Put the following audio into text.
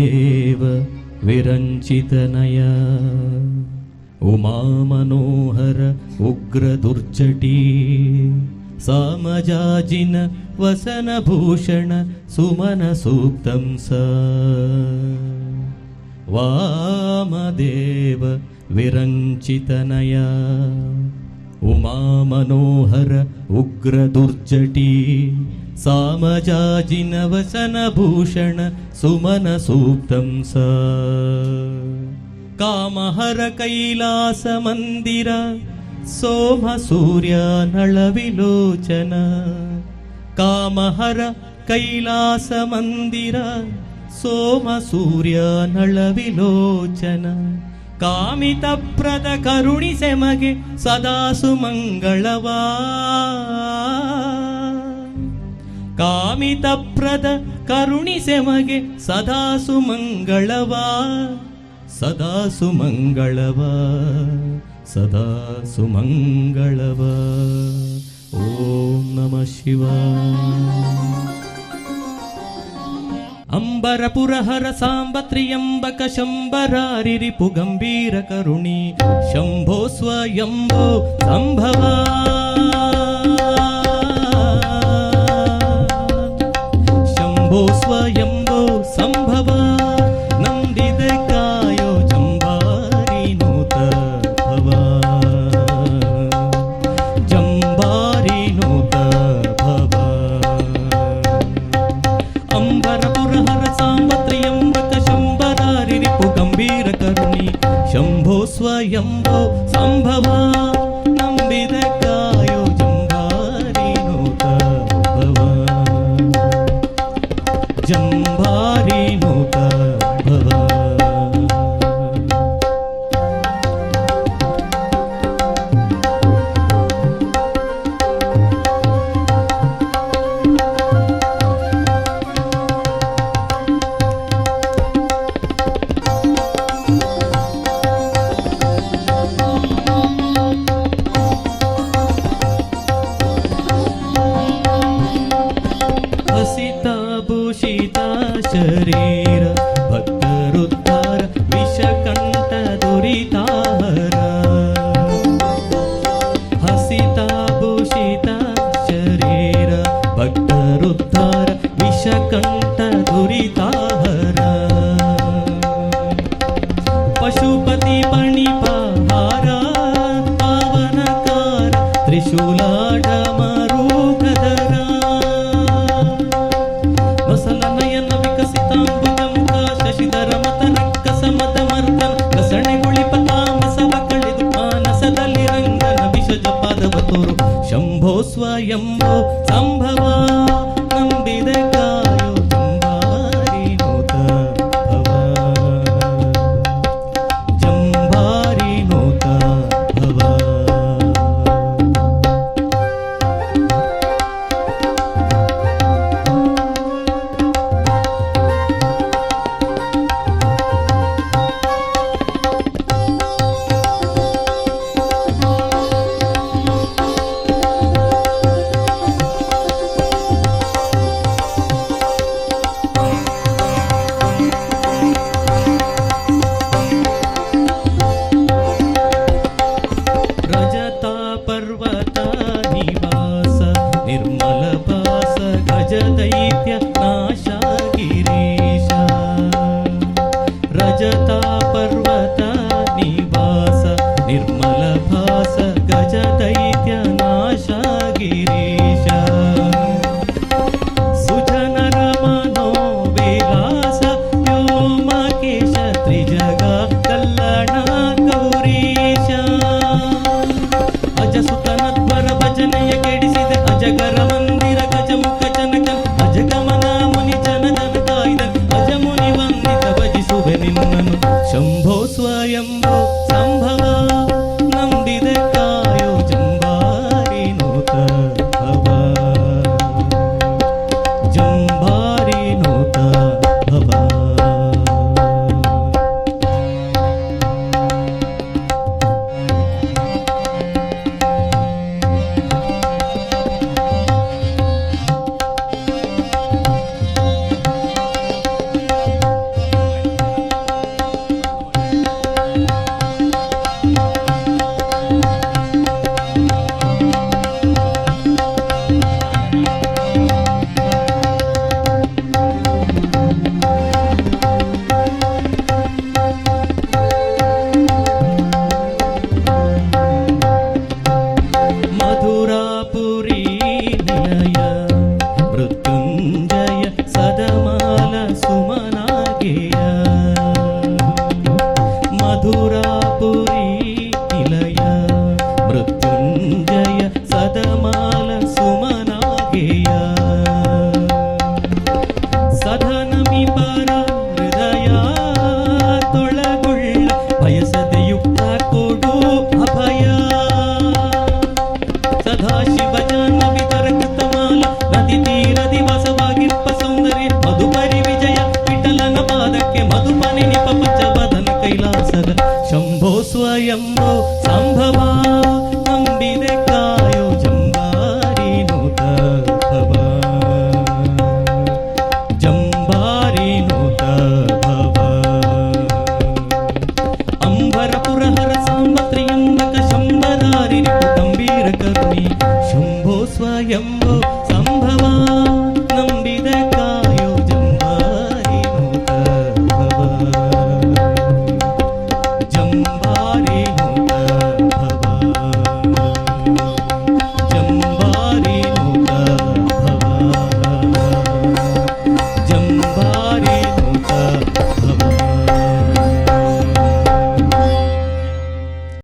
देव विरञ्चितनय। उमामनोहर मनोहर सामजाजिन वसनभूषण सुमनसूक्तं स। वामदेव विरञ्चितनया। उमामनोहर उग्रदुर्जटी। सामजाजिनवसनभूषण सुमनसूक्तं स कामहर कैलासमन्दिर सोमसूर्यानळविलोचन कामहर कैलासमन्दिर सोमसूर्यानळविलोचन ಕಾಮಿತಪ್ರದ ಕರುಣಿಸೆಮಗೆ ಸದಾ ಸುಮಂಗಳವಾ ಕಾಮಿತಪ್ರದ ಕರುಣಿಸೆಮಗೆ ಸದಾ ಸುಮಂಗಳವ ಸದಾ ಸುಮಂಗಳವ ಸದಾ ಸುಮಂಗಳವ. ಓಂ ನಮ ಶಿವ. ಅಂಬರಪುರಹರ ಸಾಂಬ ತ್ರಿಯಂಬಕ ಶಂಬರಾರಿರಿಪು ಗಂಭೀರ ಕರುಣಿ ಶಂಭೋ ಸ್ವಯಂಭೋ ಸಂಭವಾ. संभव नंबर नम्बिदकाय ಶರೀರ शम्भो स्वयम्भो सम्भवा शम्भो स्वयं స్వయంభో